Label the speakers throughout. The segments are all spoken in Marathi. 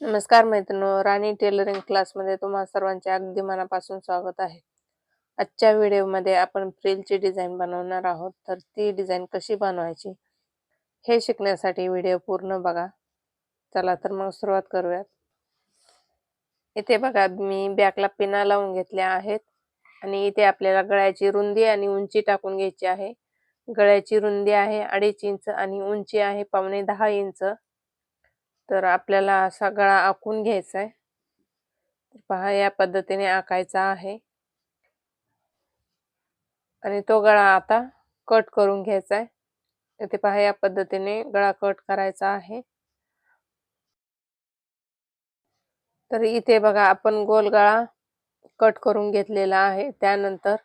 Speaker 1: नमस्कार मैत्रिणी राणी टेलरिंग क्लासमध्ये तुम्हा सर्वांचे अगदी मनापासून स्वागत आहे. आजच्या व्हिडिओमध्ये आपण फ्रिलची डिझाईन बनवणार आहोत. तर ती डिझाईन कशी बनवायची हे शिकण्यासाठी व्हिडिओ पूर्ण बघा. चला तर मग सुरुवात करूयात. इथे बघा मी बॅकला पिना लावून घेतल्या आहेत आणि इथे आपल्याला गळ्याची रुंदी आणि उंची टाकून घ्यायची आहे. गळ्याची रुंदी आहे अडीच इंच आणि उंची आहे पावणे दहा इंच. तर आपल्याला असा गळा आखून घ्यायचा आहे. पहा या पद्धतीने आखायचा आहे. आणि तो गळा आता कट करून घ्यायचा आहे. इथे पहा या पद्धतीने गळा कट करायचा आहे. तर इथे बघा आपण गोल गळा कट करून घेतलेला आहे. त्यानंतर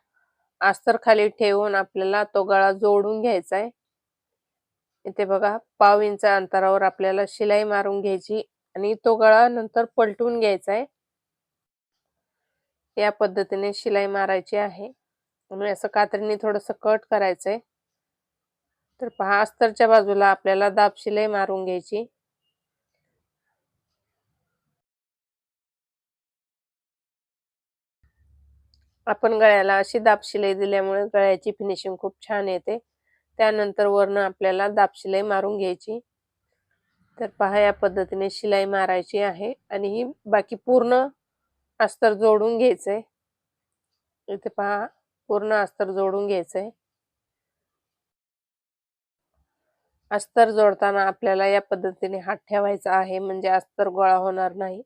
Speaker 1: अस्तर खाली ठेवून आपल्याला तो गळा जोडून घ्यायचा आहे. इथे बघा पाव इंच अंतरावर आपल्याला शिलाई मारून घ्यायची आणि तो गळा नंतर पलटून घ्यायचा आहे. या पद्धतीने शिलाई मारायची आहे. म्हणून असं कात्रीने थोडस कट करायचंय. तर पहा अस्तरच्या बाजूला आपल्याला दाब शिलाई मारून घ्यायची. आपण गळ्याला अशी दाब शिलाई दिल्यामुळे गळ्याची फिनिशिंग खूप छान येते. त्यानंतर वरनं आपल्याला दाब शिलाई मारून घ्यायची. तर पहा या पद्धतीने शिलाई मारायची आहे आणि ही बाकी पूर्ण अस्तर जोडून घ्यायचंय. इथे पहा पूर्ण अस्तर जोडून घ्यायचंय. अस्तर जोडताना आपल्याला या पद्धतीने हात ठेवायचा आहे म्हणजे अस्तर गोळा होणार नाही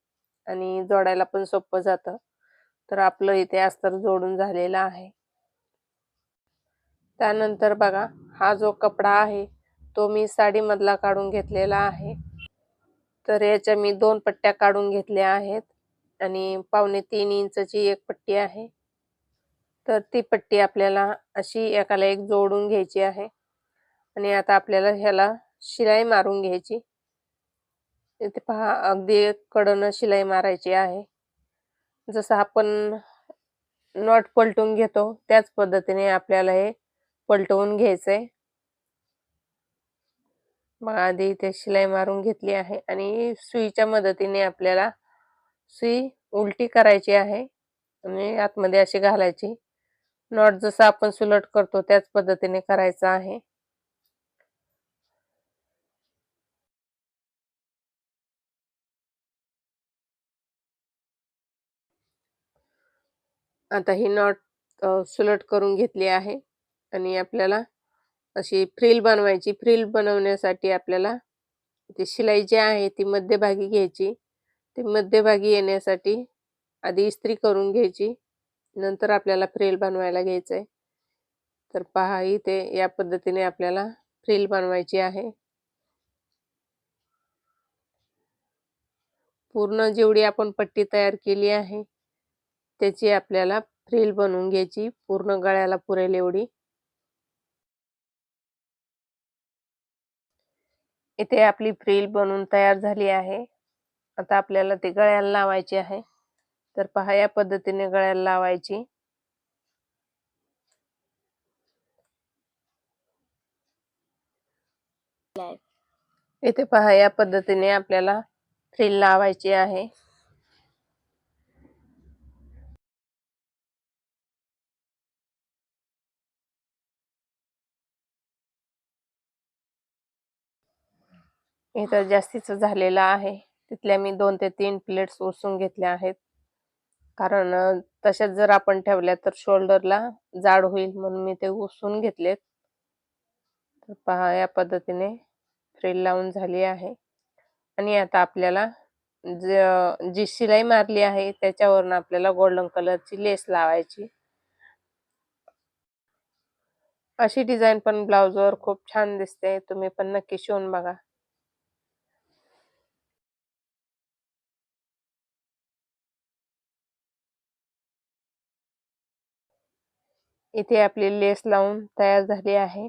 Speaker 1: आणि जोडायला पण सोपं जातं. तर आपलं इथे अस्तर जोडून झालेलं आहे. त्यानंतर बघा हा जो कपडा आहे तो मी साडीमधला काढून घेतलेला आहे. तर याच्या मी दोन पट्ट्या काढून घेतल्या आहेत आणि पावणे तीन इंचची एक पट्टी आहे. तर ती पट्टी आपल्याला अशी एकाला एक जोडून घ्यायची आहे आणि आता आपल्याला ह्याला शिलाई मारून घ्यायची. इथे पहा अगदी कडनं शिलाई मारायची आहे. जसं आपण नॉट पलटून घेतो त्याच पद्धतीने आपल्याला हे पलटवून घ्यायचंय. मग आधी इथे शिलाई मारून घेतली आहे आणि सुईच्या मदतीने आपल्याला सुई उलटी करायची आहे. आणि आतमध्ये अशी घालायची. नॉट जसं आपण सुलट करतो त्याच पद्धतीने करायचं आहे. आता ही नॉट सुलट करून घेतली आहे. आणि आपल्याला अशी फ्रिल बनवायची. फ्रिल बनवण्यासाठी आपल्याला ती शिलाई जी आहे ती मध्यभागी घ्यायची. ती मध्यभागी येण्यासाठी आधी इस्त्री करून घ्यायची. नंतर आपल्याला फ्रिल बनवायला घ्यायचं आहे तर पहा इथे या पद्धतीने आपल्याला फ्रिल बनवायची आहे. पूर्ण जेवढी आपण पट्टी तयार केली आहे त्याची आपल्याला फ्रिल बनवून घ्यायची. पूर्ण गळ्याला पुरेल एवढी. इथे आपली फ्रिल बनवून तयार झाली आहे. आता आपल्याला ती गळ्याला लावायची आहे. तर पहा या पद्धतीने गळ्याला लावायची. इथे पहा या पद्धतीने आपल्याला फ्रिल लावायची आहे. इथं जास्तीच झालेलं आहे. तिथल्या मी दोन ते तीन प्लेट्स ओसून घेतल्या आहेत. कारण तशाच जर आपण ठेवल्या तर शोल्डरला जाड होईल म्हणून मी ते ओसून घेतलेत. तर पहा या पद्धतीने फ्रेल लावून झाली आहे. आणि आता आपल्याला जी शिलाई मारली आहे त्याच्यावरून आपल्याला गोल्डन कलरची लेस लावायची. अशी डिझाईन पण ब्लाउजवर खूप छान दिसते. तुम्ही पण नक्की शिवून बघा. इथे आपली लेस लावून तयार झाली आहे.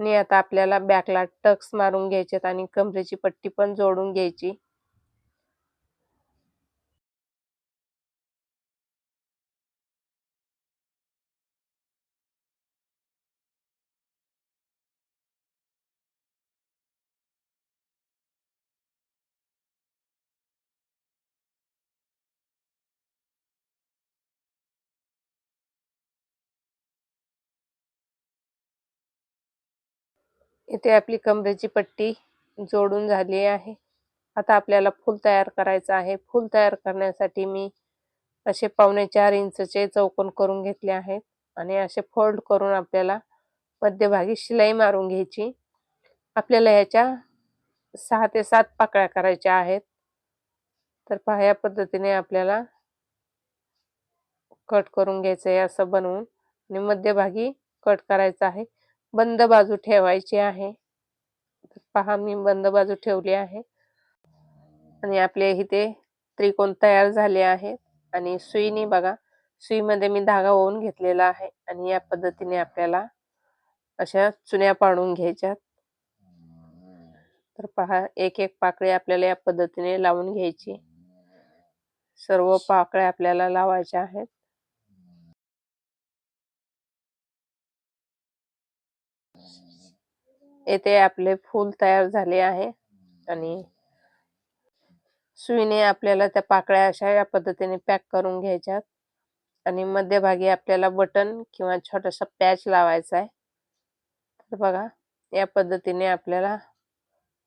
Speaker 1: आणि आता आपल्याला बॅकला टक्स मारून घ्यायचे आणि कमरेची पट्टी पण जोडून घ्यायची. इथे आपली कमरेची पट्टी जोडून झाली आहे. आता आपल्याला फूल तयार करायचं आहे. फूल तयार करण्यासाठी मी असे पावणे चार इंचचे चौकोन करून घेतले आहेत आणि असे फोल्ड करून आपल्याला मध्यभागी शिलाई मारून घ्यायची. आपल्याला ह्याच्या सहा ते सात पाकळ्या करायच्या आहेत. तर पहा या पद्धतीने आपल्याला कट करून घ्यायचं आहे असं बनवून आणि मध्यभागी कट करायचं आहे. बंद बाजू ठेवायची आहे. पहा मी बंद बाजू ठेवली आहे. आणि आपले इथे त्रिकोण तयार झाले आहेत. आणि सुईने बघा सुईमध्ये मी धागा ओवून घेतलेला आहे. आणि या पद्धतीने आपल्याला अशा चुन्या पाडून घ्यायच्यात. तर पहा एक एक पाकळी आपल्याला या पद्धतीने लावून घ्यायची. सर्व पाकळ्या आपल्याला लावायच्या आहेत. येथे आपले फूल तयार झाले आहे. आणि सुईने आपल्याला त्या पाकळ्या अशा या पद्धतीने पॅक करून घ्यायच्यात. आणि मध्यभागी आपल्याला बटन किंवा छोटासा पॅच लावायचा आहे. तर बघा या पद्धतीने आपल्याला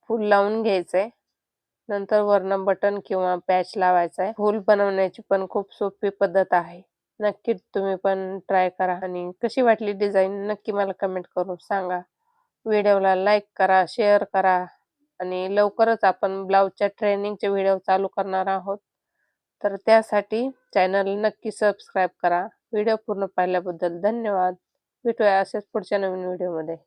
Speaker 1: फूल लावून घ्यायचंय. नंतर वर्ण बटन किंवा पॅच लावायचा आहे. फूल बनवण्याची पण खूप सोपी पद्धत आहे. नक्की तुम्ही पण ट्राय करा. आणि कशी वाटली डिझाईन नक्की मला कमेंट करून सांगा. व्हिडिओला लाईक करा शेअर करा आणि लवकरच आपण ब्लाऊजच्या ट्रेनिंगचे व्हिडिओ चालू करणार आहोत. तर त्यासाठी चॅनल नक्की सबस्क्राईब करा. व्हिडिओ पूर्ण पाहिल्याबद्दल धन्यवाद. भेटूया असेच पुढच्या नवीन व्हिडिओमध्ये.